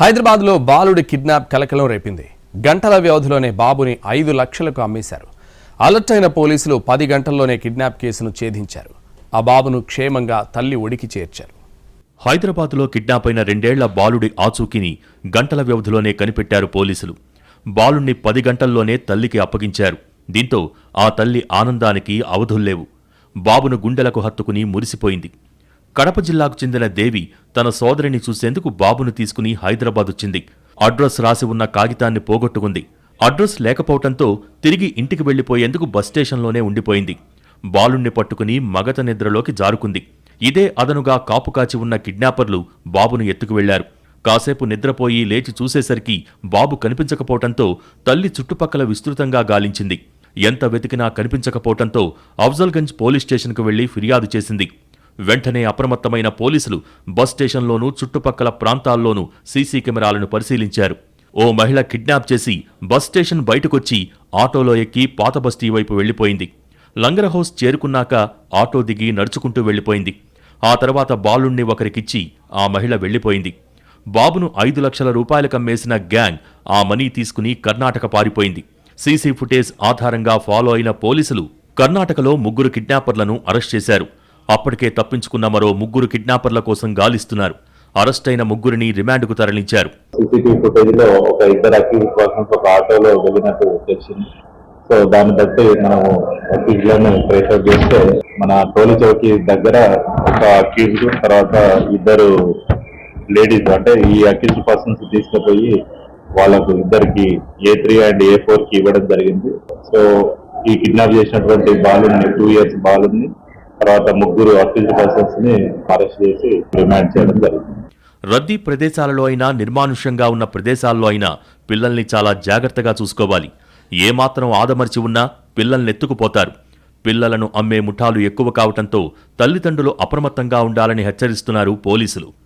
హైదరాబాద్లో బాలుడి కిడ్నాప్ కలకలం రేపింది. గంటల వ్యవధిలోనే బాబుని ఐదు లక్షలకు అమ్మేశారు. అలర్ట్ అయిన పోలీసులు పది గంటల్లోనే కిడ్నాప్ కేసును ఛేదించారు. ఆ బాబును క్షేమంగా తల్లి ఒడికి చేర్చారు. హైదరాబాద్లో కిడ్నాప్ అయిన రెండేళ్ళ బాలుడి ఆచూకీని గంటల వ్యవధిలోనే కనిపెట్టారు పోలీసులు. బాలుణ్ణి పది గంటల్లోనే తల్లికి అప్పగించారు. దీంతో ఆ తల్లి ఆనందానికి అవధుల్లేవు బాబును గుండెలకు హత్తుకుని మురిసిపోయింది. కడప జిల్లాకు చెందిన దేవి తన సోదరిని చూసేందుకు బాబును తీసుకుని హైదరాబాద్ వచ్చింది. అడ్రస్ రాసి ఉన్న కాగితాన్ని పోగొట్టుకుంది. అడ్రస్ లేకపోవటంతో తిరిగి ఇంటికి వెళ్ళిపోయేందుకు బస్ స్టేషన్లోనే ఉండిపోయింది. బాలుణ్ణి పట్టుకుని మగత నిద్రలోకి జారుకుంది. ఇదే అదనుగా కాపు కాచి ఉన్న కిడ్నాపర్లు బాబును ఎత్తుకు వెళ్ళారు కాసేపు నిద్రపోయి లేచి చూసేసరికి బాబు కనిపించకపోవటంతో తల్లి చుట్టుపక్కల విస్తృతంగా గాలించింది. ఎంత వెతికినా కనిపించకపోవటంతో అఫ్జల్గంజ్ పోలీస్ స్టేషన్కు వెళ్ళి ఫిర్యాదు చేసింది. వెంటనే అప్రమత్తమైన పోలీసులు బస్ స్టేషన్లోనూ చుట్టుపక్కల ప్రాంతాల్లోనూ సీసీ కెమెరాలను పరిశీలించారు. ఓ మహిళ కిడ్నాప్ చేసి బస్ స్టేషన్ బయటకొచ్చి ఆటోలో ఎక్కి పాత బస్తీ వైపు వెళ్ళిపోయింది లంగరహౌస్ చేరుకున్నాక ఆటో దిగి నడుచుకుంటూ వెళ్ళిపోయింది ఆ తర్వాత బాలుణ్ణి ఒకరికిచ్చి ఆ మహిళ వెళ్ళిపోయింది బాబును ఐదు లక్షల రూపాయలకు అమ్మేసిన గ్యాంగ్ ఆ మనీ తీసుకుని కర్ణాటక పారిపోయింది. సీసీ ఫుటేజ్ ఆధారంగా ఫాలో అయిన పోలీసులు కర్ణాటకలో ముగ్గురు కిడ్నాపర్లను అరెస్ట్ చేశారు. అప్పటికే తప్పించుకున్న మరో ముగ్గురు కిడ్నాపర్ల కోసం గాలిస్తున్నారు. అరెస్టైన ముగ్గురిని రిమాండ్కు తరలించారు. సీసీటీవీ ఒక ఇద్దరు అక్యూజ్ పర్సన్స్ ఒక ఆటోలో వెళ్ళినట్టు తెలిసింది. సో దాన్ని బట్టి మనము అక్యూజ్ ప్రెషర్ చేస్తే మన టోలి చౌకి దగ్గర ఒక అక్యూజ్ తర్వాత ఇద్దరు లేడీస్ అంటే ఈ అక్యూజ్ పర్సన్స్ తీసుకుపోయి వాళ్ళకు ఇద్దరికి ఏ త్రీ అండ్ ఏ ఫోర్కి ఇవ్వడం జరిగింది. సో ఈ కిడ్నాప్ చేసినటువంటి బాలుని టూ ఇయర్స్ బాలుని తర్వాత ముగ్గురు అక్యూజ్ పర్సన్స్ని అరెస్ట్ చేసి రిమాండ్ చేయడం జరిగింది. రద్దీ ప్రదేశాలలో అయినా నిర్మానుష్యంగా ఉన్న ప్రదేశాల్లో అయినా పిల్లల్ని చాలా జాగ్రత్తగా చూసుకోవాలి. ఏమాత్రం ఆదమర్చి ఉన్నా పిల్లల్నెత్తుకుపోతారు. పిల్లలను అమ్మే ముఠాలు ఎక్కువ కావటంతో తల్లిదండ్రులు అప్రమత్తంగా ఉండాలని హెచ్చరిస్తున్నారు పోలీసులు.